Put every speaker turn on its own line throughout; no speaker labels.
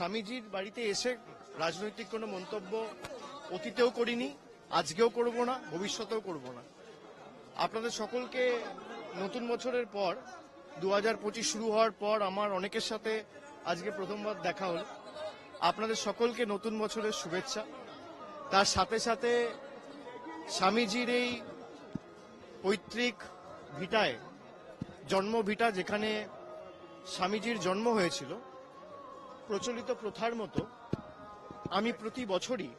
স্বামীজির বাড়িতে এসে রাজনৈতিক কোনো মন্তব্য অতীতেও করিনি, আজকেও করব না, ভবিষ্যতেও করব না। আপনাদের সকলকে নতুন বছরের পর দু হাজার পঁচিশ শুরু হওয়ার পর আমার অনেকের সাথে আজকে প্রথমবার দেখা হলো। আপনাদের সকলকে নতুন বছরের শুভেচ্ছা। তার সাথে সাথে স্বামীজির এই পৈতৃক ভিটায়, জন্ম ভিটা যেখানে স্বামীজির জন্ম হয়েছিল প্রচলিত প্রথার মতো আমি প্রতি বছরই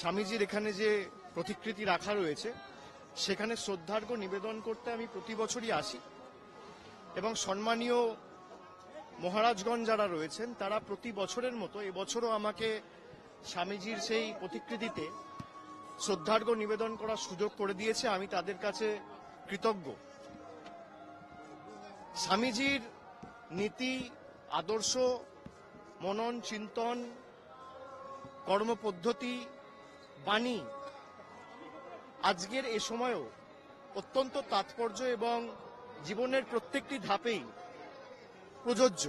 স্বামীজির এখানে যে প্রতিকৃতি রাখা রয়েছে, সেখানে শ্রদ্ধার্ঘ নিবেদন করতে আমি প্রতি বছরই আসি। এবং সম্মানীয় মহারাজগণ যারা রয়েছেন, তারা প্রতি বছরের মতো এবছরও আমাকে স্বামীজির সেই প্রতিকৃতিতে শ্রদ্ধার্ঘ নিবেদন করার সুযোগ করে দিয়েছে। আমি তাদের কাছে কৃতজ্ঞ। স্বামীজির নীতি, আদর্শ মনন, চিন্তন কর্মপদ্ধতি বাণী। আজকের এ সময়ও অত্যন্ত তাৎপর্য এবং জীবনের প্রত্যেকটি ধাপেই প্রযোজ্য।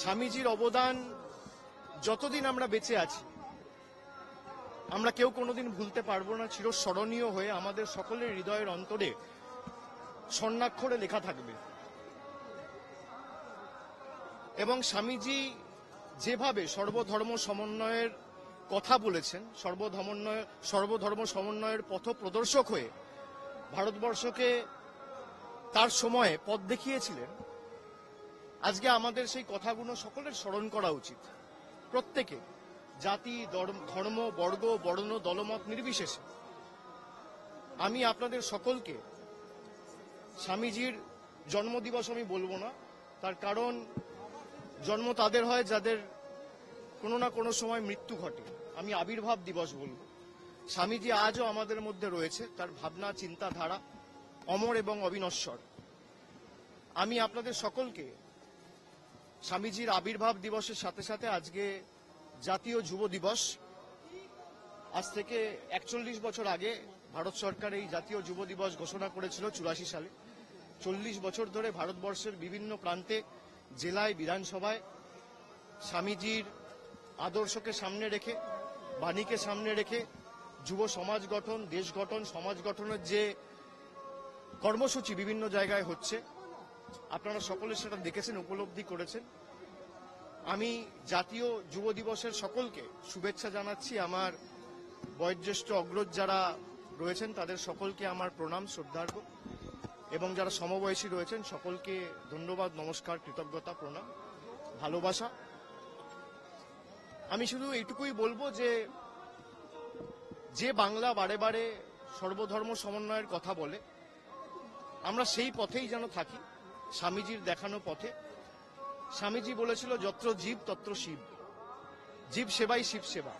স্বামীজির অবদান যতদিন আমরা বেঁচে আছি, আমরা কেউ কোনোদিন ভুলতে পারব না, চিরস্মরণীয় হয়ে আমাদের সকলের হৃদয়ের অন্তরে স্বর্ণাক্ষরে লেখা থাকবে। এবং স্বামীজি যেভাবে সর্বধর্ম সমন্বয়ের কথা বলেছেন সর্বধর্মন্বয় সর্বধর্ম সমন্বয়ের পথ প্রদর্শক হয়ে ভারতবর্ষকে তার সময়ে পথ দেখিয়েছিলেন, আজকে আমাদের সেই কথাগুলো সকলের স্মরণ করা উচিত। প্রত্যেকে জাতি ধর্ম, বর্গ, বর্ণ, দলমত নির্বিশেষে আমি আপনাদের সকলকে স্বামীজির জন্মদিবস আমি বলব না, তার কারণ জন্ম তাদের হয় যাদের কোনো না কোনো সময় মৃত্যু ঘটে। আমি আবির্ভাব দিবস বলব। স্বামীজি আজও আমাদের মধ্যে রয়েছে, তার ভাবনা, চিন্তাধারা অমর এবং অবিনশ্বর। আমি আপনাদের সকলকে স্বামীজির আবির্ভাব দিবসের সাথে সাথে আজকে জাতীয় যুব দিবস। আজ থেকে একচল্লিশ বছর আগে ভারত সরকার এই জাতীয় যুব দিবস ঘোষণা করেছিল চুরাশি সালে। চল্লিশ বছর ধরে ভারতবর্ষের বিভিন্ন প্রান্তে জেলায় বিধানসভায় স্বামীজির আদর্শকে সামনে রেখে, বাণীকে সামনে রেখে যুব সমাজ গঠন, দেশ গঠন, সমাজ গঠনের যে কর্মসূচি বিভিন্ন জায়গায় হচ্ছে, আপনারা সকলে সেটা দেখেছেন, উপলব্ধি করেছেন। আমি জাতীয় যুব দিবসের সকলকে শুভেচ্ছা জানাচ্ছি। আমার বয়োজ্যেষ্ঠ অগ্রজ যারা রয়েছেন, তাদের সকলকে আমার প্রণাম শ্রদ্ধার্ঘ এবং যারা সমবয়সী রয়েছেন, সকলকে ধন্যবাদ, নমস্কার, কৃতজ্ঞতা, প্রণাম, ভালোবাসা। আমি শুধু এইটুকুই বলব যে যে বাংলা বারে বারে সর্বধর্ম সমন্বয়ের কথা বলে, আমরা সেই পথেই যেন থাকি, স্বামীজির দেখানো পথে। স্বামীজি বলেছিল, যত্র জীব, তত্র শিব। জীব সেবাই শিব সেবা।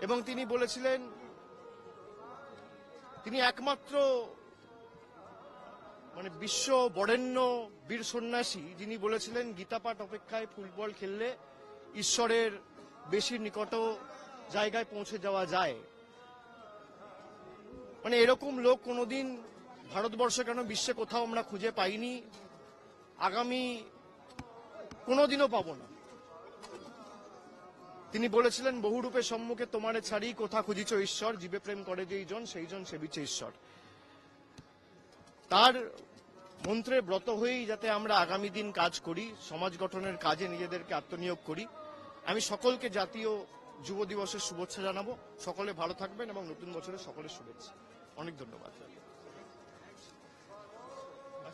এবং তিনি বলেছিলেন, তিনি একমাত্র মানে বিশ্ব বরেণ্য বীর সন্ন্যাসী যিনি বলেছিলেন, গীতাপাঠ অপেক্ষায় ফুটবল খেললে ঈশ্বরের বেশি নিকট জায়গায় পৌঁছে যাওয়া যায়। মানে এরকম লোক কোনোদিন ভারতবর্ষে কেন বিশ্বে কোথাও আমরা খুঁজে পাইনি? আগামী কোনোদিনও পাব না। তিনি বলেছিলেন, বহুরূপে সম্মুখে তোমারে ছাড়ি কোথা খুঁজিছ ঈশ্বর? জীবে প্রেম করে যেই জন সেই জন সেবিছে ঈশ্বর। তার মন্ত্রে ব্রত হয়েই যাতে আমরা আগামী দিন কাজ করি, সমাজ গঠনের কাজে নিজেদেরকে আত্মনিয়োগ করি। আমি সকলকে জাতীয় যুব দিবসের শুভেচ্ছা জানাব। সকলে ভালো থাকবেন এবং নতুন বছরের সকলের শুভেচ্ছা। অনেক ধন্যবাদ।